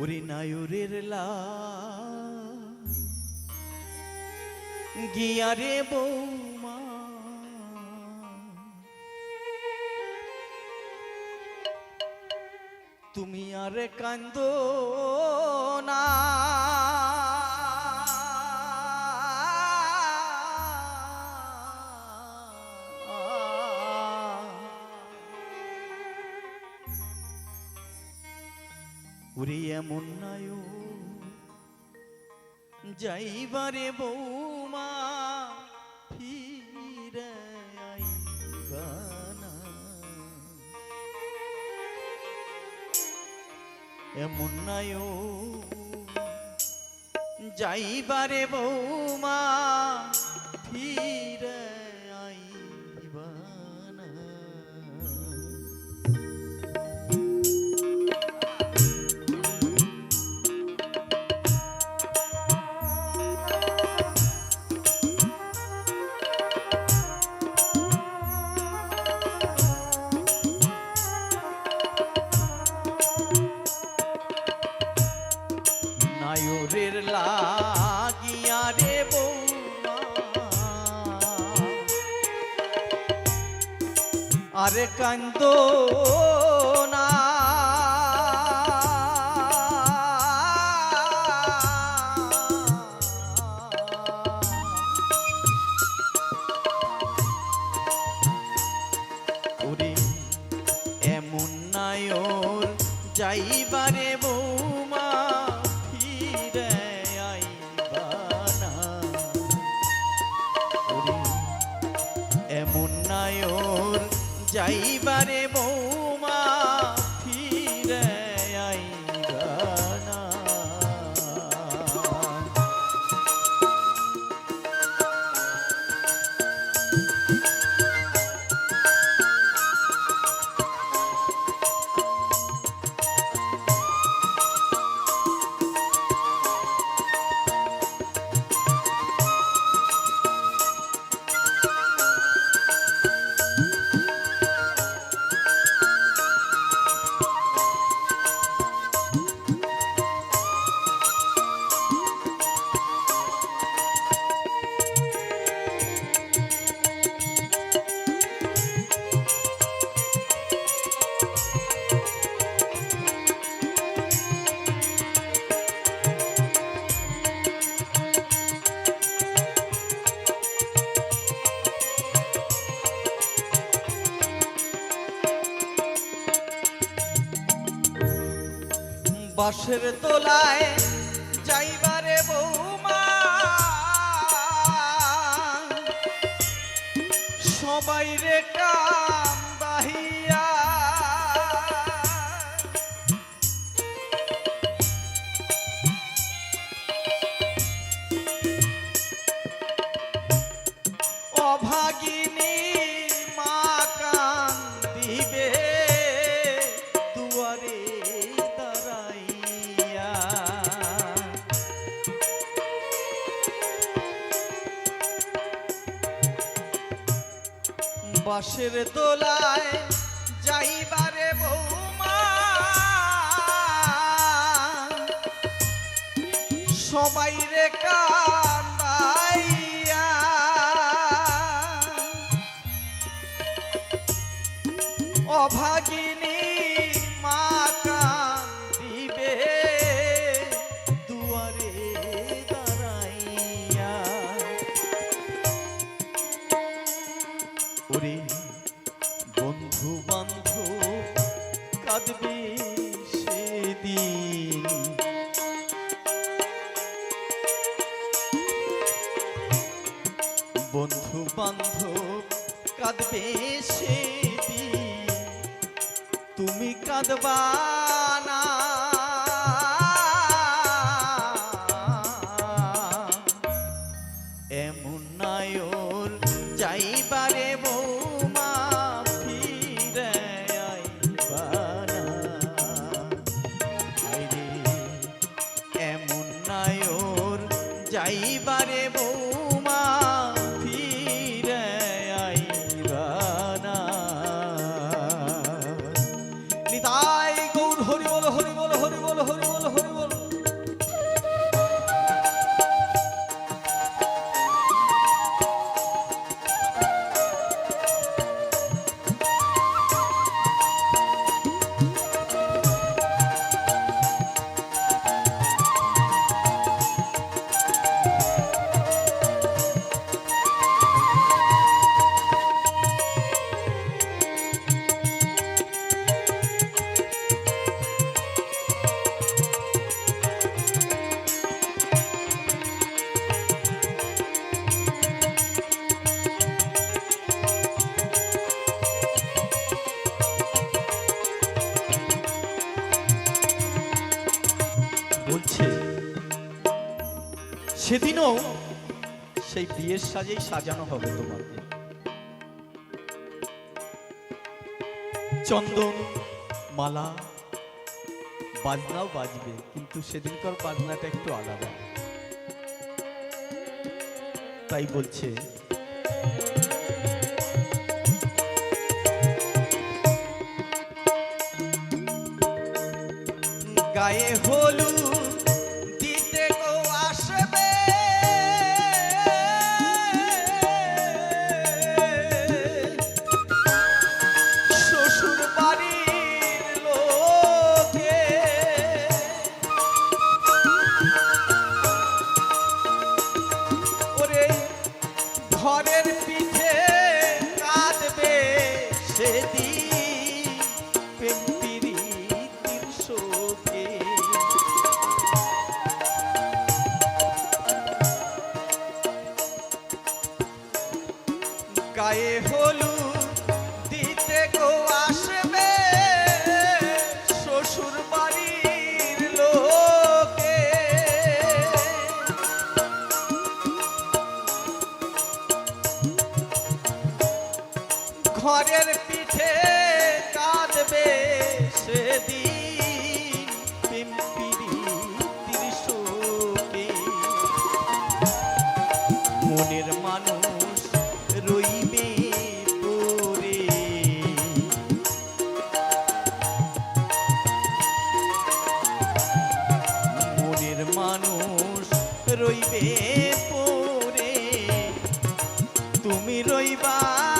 ওরে নায়রের লা গিয়ারে বৌমা। তুমি আর কান্দ এমন নায় যাইবারে বৌমা ফিরে আইবা না। এমন নায় যাইবারে বৌমা ফিরে আরে কান্দ এমন নায়র যাইবারে বৌমা যাইবারে বৌমা বাঁশের তোলায় বাঁশের তোলায় যাইবারে বৌমা। সবাই বন্ধু বান্ধব কাঁদবে সেদিন। তুমি কাঁদবা সেদিনও সেই বিয়ের সাজেই সাজানো হবে তোমাকে চন্দন, মালা, বাজনাও বাজবে, কিন্তু সেদিনকার বাজনাটা একটু আলাদা। তাই বলছে, গায়ে হলু বলু 一百。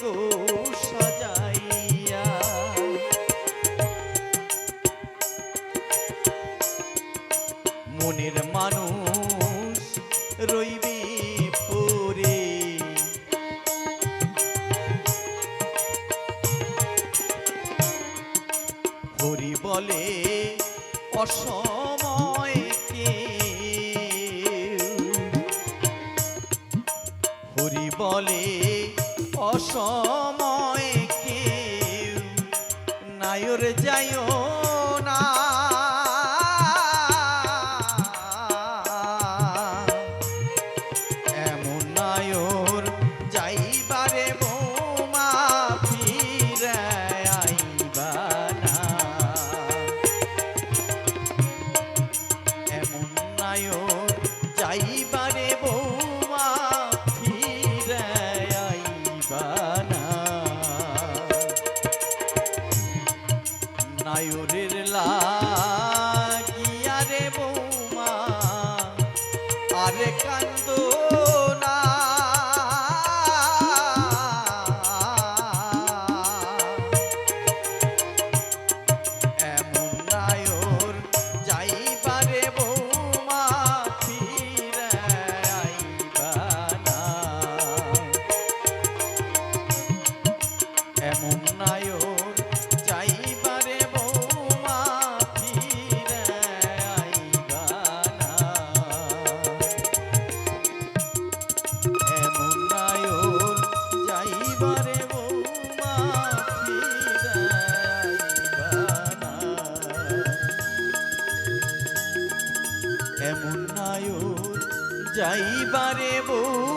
গো সাজাইয়া। মনের মানুষ রইবে পরে। হরি বলে অসময় কে? হরি বলে সময় কেউ নায়র যায় ময়ূরের লা যাইবারে বৌমা